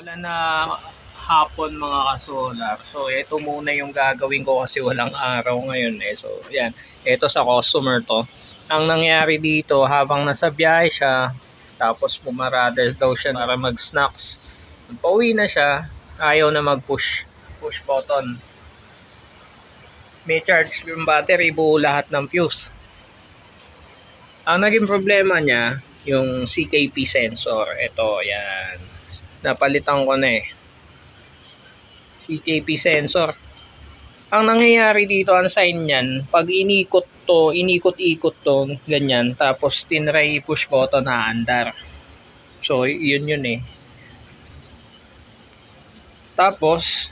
Maulan na hapon mga kasolar. So, ito muna yung gagawin ko kasi walang araw ngayon eh. So, yan. Ito sa customer to. Ang nangyari dito, habang nasa biyahe siya, tapos pumarada daw siya para mag-snacks. Pauwi na siya, ayaw na mag-push. Push button. May charge yung battery, buo lahat ng fuse. Ang naging problema niya, yung CKP sensor. Ito, yan. Napalitan ko na eh. CKP sensor. Ang nangyayari dito, ang sign niyan, pag inikot to, inikot-ikot to, ganyan, tapos tinry push button na andar. So, yun yun eh. Tapos,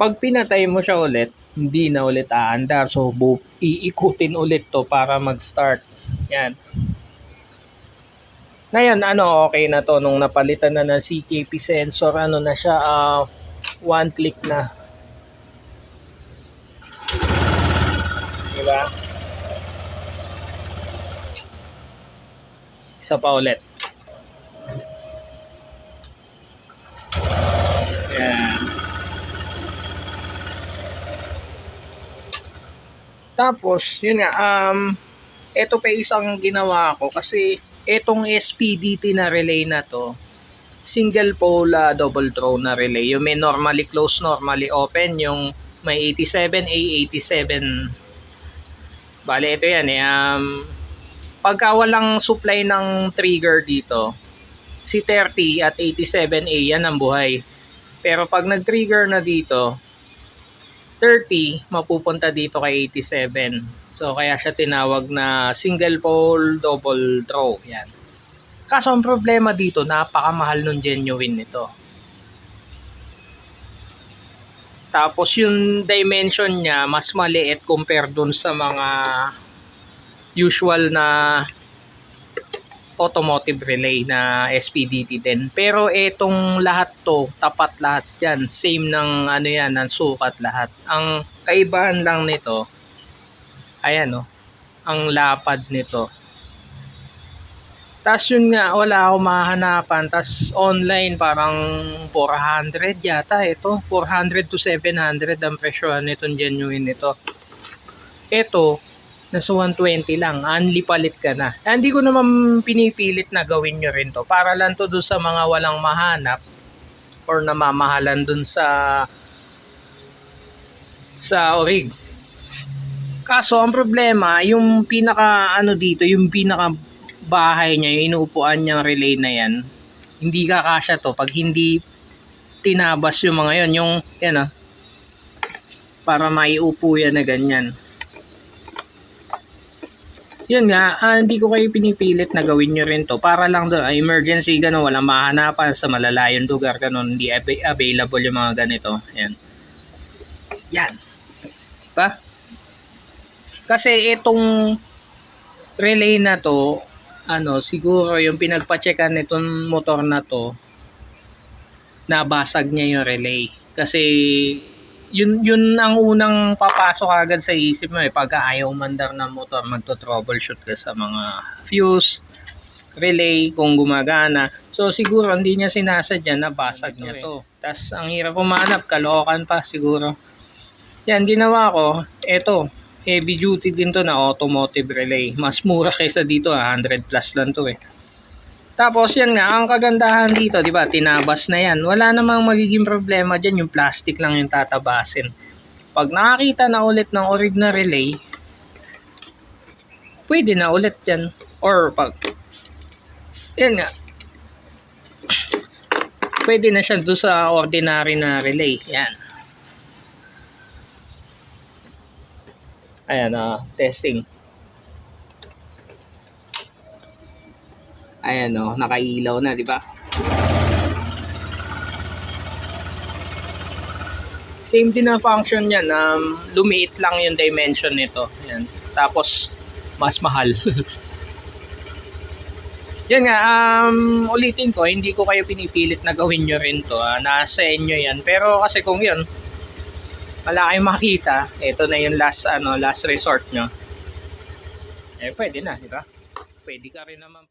pag pinatay mo siya ulit, hindi na ulit aandar. So, iikutin ulit to para mag-start. Yan. Ngayon, ano, okay na to. Nung napalitan na ng CKP sensor, ano na siya, ah, one click na. Diba? Isa pa ulit. Yan. Tapos, yun nga, um, ito pa isang ginawa ko kasi itong SPDT na relay na to, single pole ah, double throw na relay. Yung may normally closed, normally open, yung may 87, A87. Bale, ito yan eh. Um, pagka walang supply ng trigger dito, si 30 at 87A yan ang buhay. Pero pag nag-trigger na dito, 30 mapupunta dito kay 87. So kaya siya tinawag na single pole double throw. Yan. Kaso ang problema dito, napakamahal nung genuine nito. Tapos yung dimension niya mas maliit compare dun sa mga usual na automotive relay na SPDT din. Pero etong lahat to, tapat lahat yan. Same ng ano yan, ng sukat lahat. Ang kaibahan lang nito, ayan o, ang lapad nito. Tapos yun nga, wala akong mahanapan. Tapos online parang 400 yata ito. 400 to 700 ang presyo nitong genuine nito. Ito, nasa 120 lang. Only palit ka na. Ah, Hindi ko naman pinipilit na gawin nyo rin to. Para lang to doon sa mga walang mahanap or namamahalan doon sa sa orig. Kaso ang problema, yung pinaka ano dito, yung pinaka bahay niya, yung inuupuan niyang relay na yan, hindi kakasya to pag hindi tinabas yung mga yon yung yan ah, para maiupo yan na ganyan. Yun nga, ah, hindi ko kayo pinipilit na gawin nyo rin to. Para lang doon, ah, emergency gano'n, walang mahanapan sa malalayong lugar gano'n, hindi ab- available yung mga ganito. Yan. Yan. Pa? Kasi itong relay na to, ano, siguro yung pinagpa-checkan nitong motor na to, nabasag niya yung relay. Kasi yun yun ang unang papasok agad sa isip mo eh. Pagka ayaw mandar ng motor magto-troubleshoot ka sa mga fuse relay kung gumagana. So siguro hindi niya sinasadya na basag niya to. tas ang hirap umanap kalokan pa siguro. Yan ginawa ko eto heavy duty din to na automotive relay. Mas mura kaysa dito ah, 100 plus lang to eh tapos yan nga, ang kagandahan dito, di ba, tinabas na yan. Wala namang magiging problema dyan, yung plastic lang yung tatabasin. Pag nakakita na ulit ng orig na relay, pwede na ulit yan. Or pag, yan nga, pwede na siya doon sa ordinary na relay. Yan. Ayan, ah, testing. Ayan o, nakailaw na, di ba? Same din ang function niyan. Um, lumiit lang yung dimension nito. Ayan. Tapos, mas mahal. yan nga, um, ulitin ko, hindi ko kayo pinipilit na gawin nyo rin to. ah. nasa inyo yan. Pero kasi kung yun, wala kayong makita, ito na yung last, ano, last resort nyo. Eh, pwede na, di ba? Pwede ka rin naman.